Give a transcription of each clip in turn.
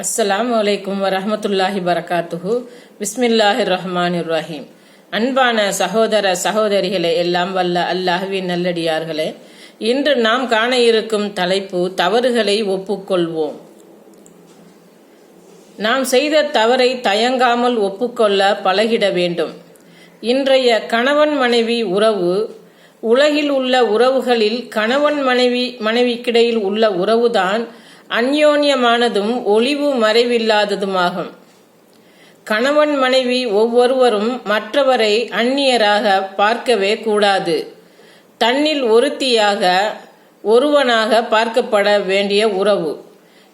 அஸ்ஸலாம் வலைக்கும் வரமத்துல்லாஹி வரகாத்துஹு. பிஸ்மில்லாஹி ரஹ்மான் ரஹீம் அன்பான சகோதர சகோதரிகளே எல்லாம் வல்ல அல்லாஹுவின் நல்லடியார்களே இன்று நாம் காண இருக்கும் தலைப்பு தவறுகளை ஒப்புக்கொள்வோம். நாம் செய்த தவறை தயங்காமல் ஒப்புக்கொள்ள பழகிட வேண்டும். இன்றைய கணவன் மனைவி உறவு உலகில் உள்ள உறவுகளில் கணவன் மனைவி மனைவிக்கிடையில் உள்ள உறவுதான் அந்யோன்யமானதும் ஒளிவு மறைவில்லாததுமாகும். கணவன் மனைவி ஒவ்வொருவரும் மற்றவரை அந்நியராக பார்க்கவே கூடாது. தன்னில் ஒருத்தியாக ஒருவனாக பார்க்கப்பட வேண்டிய உறவு.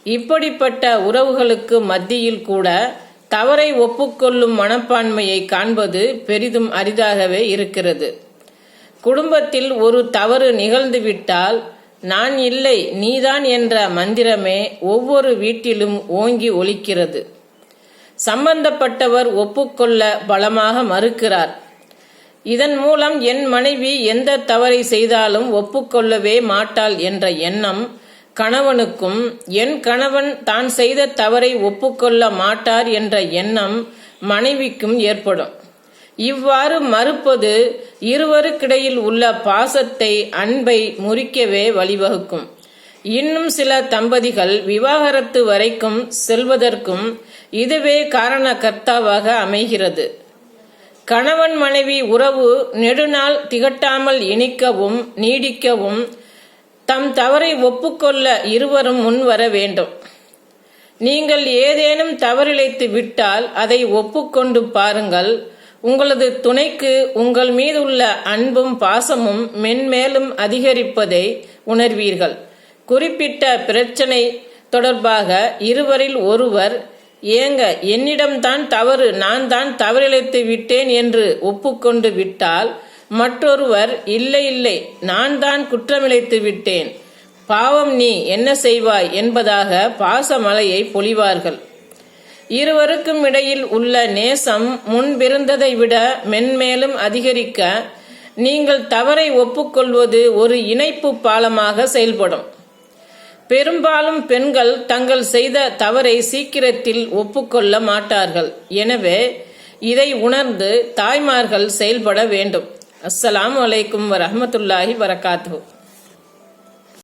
இப்படிப்பட்ட உறவுகளுக்கு மத்தியில் கூட தவறை ஒப்புக்கொள்ளும் மனப்பான்மையை காண்பது பெரிதும் அரிதாகவே இருக்கிறது. குடும்பத்தில் ஒரு தவறு நிகழ்ந்துவிட்டால் நான் இல்லை நீதான் என்ற மந்திரமே ஒவ்வொரு வீட்டிலும் ஓங்கி ஒலிக்கிறது. சம்பந்தப்பட்டவர் ஒப்புக்கொள்ள பலமாக மறுக்கிறார். இதன் மூலம் என் மனைவி எந்த தவறை செய்தாலும் ஒப்புக்கொள்ளவே மாட்டாள் என்ற எண்ணம் கணவனுக்கும் என் கணவன் தான் செய்த தவறை ஒப்புக்கொள்ள மாட்டார் என்ற எண்ணம் மனைவிக்கும் ஏற்படும். இவ்வாறு மறுப்பது இருவருக்கிடையில் உள்ள பாசத்தை அன்பை முறிக்கவே வழிவகுக்கும். இன்னும் சில தம்பதிகள் விவாகரத்து வரைக்கும் செல்வதற்கும் இதுவே காரண கர்த்தாவாக அமைகிறது. கணவன் மனைவி உறவு நெடுநாள் திகட்டாமல் இனிக்கவும் நீடிக்கவும் தம் தவறை ஒப்புக்கொள்ள இருவரும் முன்வர வேண்டும். நீங்கள் ஏதேனும் தவறிழைத்து விட்டால் அதை ஒப்புக்கொண்டு பாருங்கள். உங்களது துணைக்கு உங்கள் மீதுள்ள அன்பும் பாசமும் மென்மேலும் அதிகரிப்பதை உணர்வீர்கள். குறிப்பிட்ட பிரச்சனை தொடர்பாக இருவரில் ஒருவர் ஏங்க என்னிடம்தான் தவறு நான் தான் தவறிழைத்து விட்டேன் என்று ஒப்புக்கொண்டு விட்டால் மற்றொருவர் இல்லை இல்லை நான் தான் குற்றமிழைத்து விட்டேன். பாவம் நீ என்ன செய்வாய் என்பதாக பாசமலையை பொழிவார்கள். இருவருக்கும் இடையில் உள்ள நேசம் முன்பிருந்ததை விட மென்மேலும் அதிகரிக்க நீங்கள் தவறை ஒப்புக்கொள்வது ஒரு இணைப்பு பாலமாக செயல்படும். பெரும்பாலும் பெண்கள் தங்கள் செய்த தவறை சீக்கிரத்தில் ஒப்புக்கொள்ள மாட்டார்கள். எனவே இதை உணர்ந்து தாய்மார்கள் செயல்பட வேண்டும். அஸ்ஸலாம் வலைக்கும் வரமத்துல்லாஹி வரகாத்து